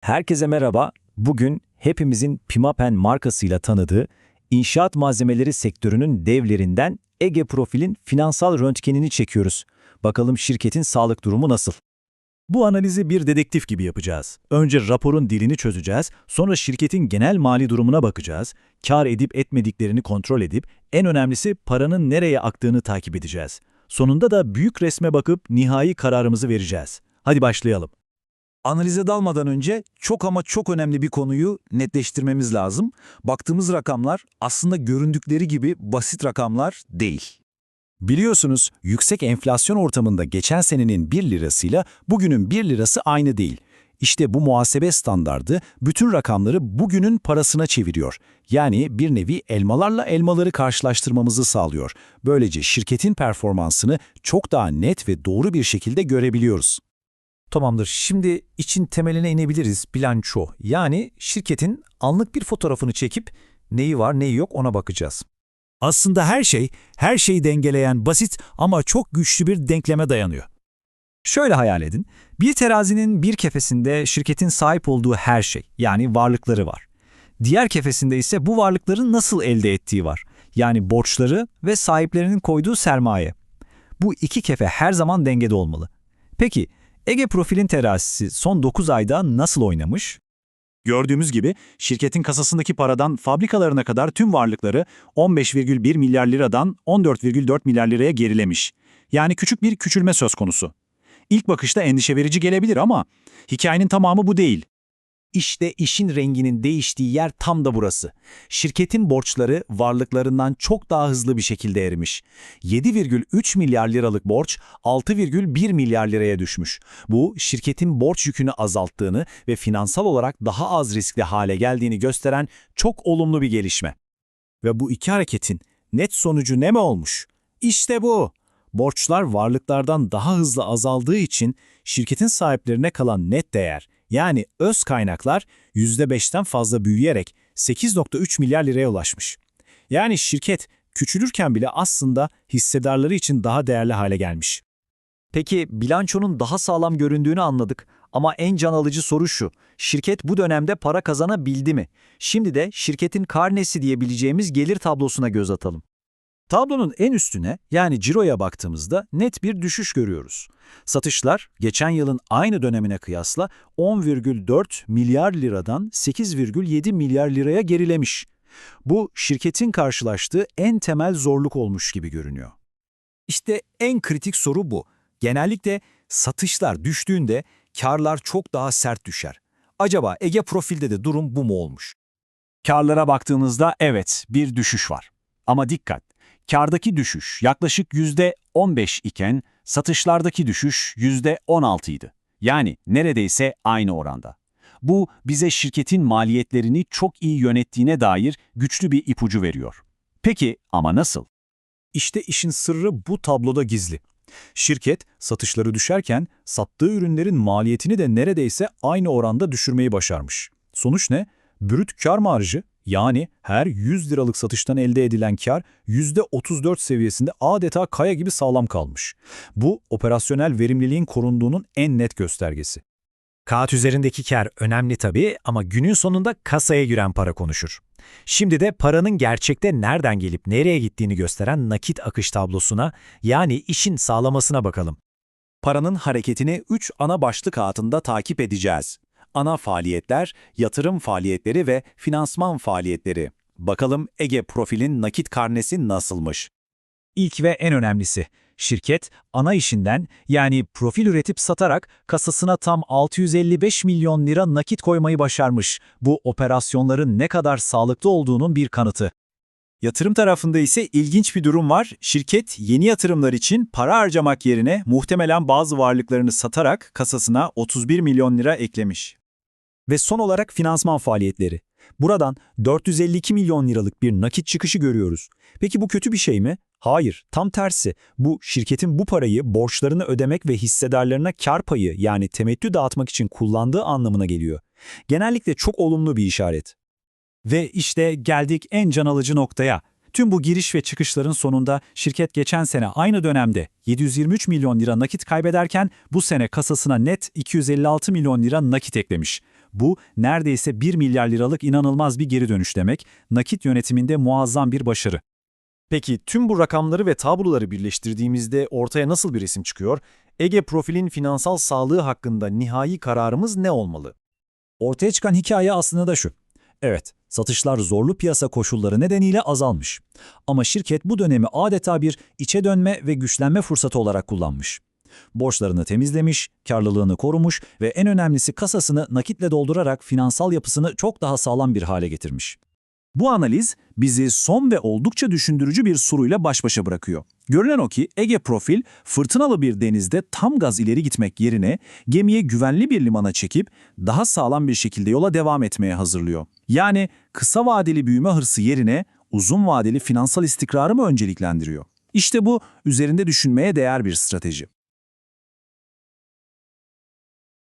Herkese merhaba. Bugün hepimizin Pimapen markasıyla tanıdığı inşaat malzemeleri sektörünün devlerinden Ege Profil'in finansal röntgenini çekiyoruz. Bakalım şirketin sağlık durumu nasıl? Bu analizi bir dedektif gibi yapacağız. Önce raporun dilini çözeceğiz, sonra şirketin genel mali durumuna bakacağız, kar edip etmediklerini kontrol edip, en önemlisi paranın nereye aktığını takip edeceğiz. Sonunda da büyük resme bakıp nihai kararımızı vereceğiz. Hadi başlayalım. Analize dalmadan önce çok ama çok önemli bir konuyu netleştirmemiz lazım. Baktığımız rakamlar aslında göründükleri gibi basit rakamlar değil. Biliyorsunuz yüksek enflasyon ortamında geçen senenin 1 lirasıyla bugünün 1 lirası aynı değil. İşte bu muhasebe standardı bütün rakamları bugünün parasına çeviriyor. Yani bir nevi elmalarla elmaları karşılaştırmamızı sağlıyor. Böylece şirketin performansını çok daha net ve doğru bir şekilde görebiliyoruz. Tamamdır. Şimdi için temeline inebiliriz bilanço. Yani şirketin anlık bir fotoğrafını çekip neyi var neyi yok ona bakacağız. Aslında her şey, her şeyi dengeleyen basit ama çok güçlü bir denkleme dayanıyor. Şöyle hayal edin, bir terazinin bir kefesinde şirketin sahip olduğu her şey, yani varlıkları var. Diğer kefesinde ise bu varlıkların nasıl elde ettiği var. Yani borçları ve sahiplerinin koyduğu sermaye. Bu iki kefe her zaman dengede olmalı. Peki, Ege Profil'in terazisi son 9 ayda nasıl oynamış? Gördüğümüz gibi şirketin kasasındaki paradan fabrikalarına kadar tüm varlıkları 15,1 milyar liradan 14,4 milyar liraya gerilemiş. Yani küçük bir küçülme söz konusu. İlk bakışta endişe verici gelebilir ama hikayenin tamamı bu değil. İşte işin renginin değiştiği yer tam da burası. Şirketin borçları varlıklarından çok daha hızlı bir şekilde erimiş. 7,3 milyar liralık borç 6,1 milyar liraya düşmüş. Bu şirketin borç yükünü azalttığını ve finansal olarak daha az riskli hale geldiğini gösteren çok olumlu bir gelişme. Ve bu iki hareketin net sonucu ne mi olmuş? İşte bu. Borçlar varlıklardan daha hızlı azaldığı için şirketin sahiplerine kalan net değer yani öz kaynaklar %5'ten fazla büyüyerek 8.3 milyar liraya ulaşmış. Yani şirket küçülürken bile aslında hissedarları için daha değerli hale gelmiş. Peki bilançonun daha sağlam göründüğünü anladık ama en can alıcı soru şu. Şirket bu dönemde para kazanabildi mi? Şimdi de şirketin karnesi diyebileceğimiz gelir tablosuna göz atalım. Tablonun en üstüne yani ciroya baktığımızda net bir düşüş görüyoruz. Satışlar geçen yılın aynı dönemine kıyasla 10,4 milyar liradan 8,7 milyar liraya gerilemiş. Bu şirketin karşılaştığı en temel zorluk olmuş gibi görünüyor. İşte en kritik soru bu. Genellikle satışlar düştüğünde karlar çok daha sert düşer. Acaba Ege Profil'de de durum bu mu olmuş? Karlara baktığınızda evet bir düşüş var. Ama dikkat, kardaki düşüş yaklaşık %15 iken satışlardaki düşüş %16 idi. Yani neredeyse aynı oranda. Bu bize şirketin maliyetlerini çok iyi yönettiğine dair güçlü bir ipucu veriyor. Peki ama nasıl? İşte işin sırrı bu tabloda gizli. Şirket satışları düşerken sattığı ürünlerin maliyetini de neredeyse aynı oranda düşürmeyi başarmış. Sonuç ne? Brüt kar marjı yani her 100 liralık satıştan elde edilen kar %34 seviyesinde adeta kaya gibi sağlam kalmış. Bu operasyonel verimliliğin korunduğunun en net göstergesi. Kağıt üzerindeki kar önemli tabii ama günün sonunda kasaya giren para konuşur. Şimdi de paranın gerçekte nereden gelip nereye gittiğini gösteren nakit akış tablosuna yani işin sağlamasına bakalım. Paranın hareketini 3 ana başlık altında takip edeceğiz. Ana faaliyetler, yatırım faaliyetleri ve finansman faaliyetleri. Bakalım Ege Profil'in nakit karnesi nasılmış? İlk ve en önemlisi, şirket ana işinden yani profil üretip satarak kasasına tam 655 milyon lira nakit koymayı başarmış. Bu operasyonların ne kadar sağlıklı olduğunun bir kanıtı. Yatırım tarafında ise ilginç bir durum var. Şirket yeni yatırımlar için para harcamak yerine muhtemelen bazı varlıklarını satarak kasasına 31 milyon lira eklemiş. Ve son olarak finansman faaliyetleri. Buradan 452 milyon liralık bir nakit çıkışı görüyoruz. Peki bu kötü bir şey mi? Hayır, tam tersi. Bu şirketin bu parayı borçlarını ödemek ve hissedarlarına kar payı yani temettü dağıtmak için kullandığı anlamına geliyor. Genellikle çok olumlu bir işaret. Ve işte geldik en can alıcı noktaya. Tüm bu giriş ve çıkışların sonunda şirket geçen sene aynı dönemde 723 milyon lira nakit kaybederken bu sene kasasına net 256 milyon lira nakit eklemiş. Bu neredeyse 1 milyar liralık inanılmaz bir geri dönüş demek, nakit yönetiminde muazzam bir başarı. Peki tüm bu rakamları ve tabloları birleştirdiğimizde ortaya nasıl bir resim çıkıyor? Ege Profil'in finansal sağlığı hakkında nihai kararımız ne olmalı? Ortaya çıkan hikaye aslında da şu. Evet, satışlar zorlu piyasa koşulları nedeniyle azalmış. Ama şirket bu dönemi adeta bir içe dönme ve güçlenme fırsatı olarak kullanmış. Borçlarını temizlemiş, karlılığını korumuş ve en önemlisi kasasını nakitle doldurarak finansal yapısını çok daha sağlam bir hale getirmiş. Bu analiz bizi son ve oldukça düşündürücü bir soruyla baş başa bırakıyor. Görünen o ki Ege Profil fırtınalı bir denizde tam gaz ileri gitmek yerine gemiye güvenli bir limana çekip daha sağlam bir şekilde yola devam etmeye hazırlıyor. Yani kısa vadeli büyüme hırsı yerine uzun vadeli finansal istikrarı mı önceliklendiriyor? İşte bu üzerinde düşünmeye değer bir strateji.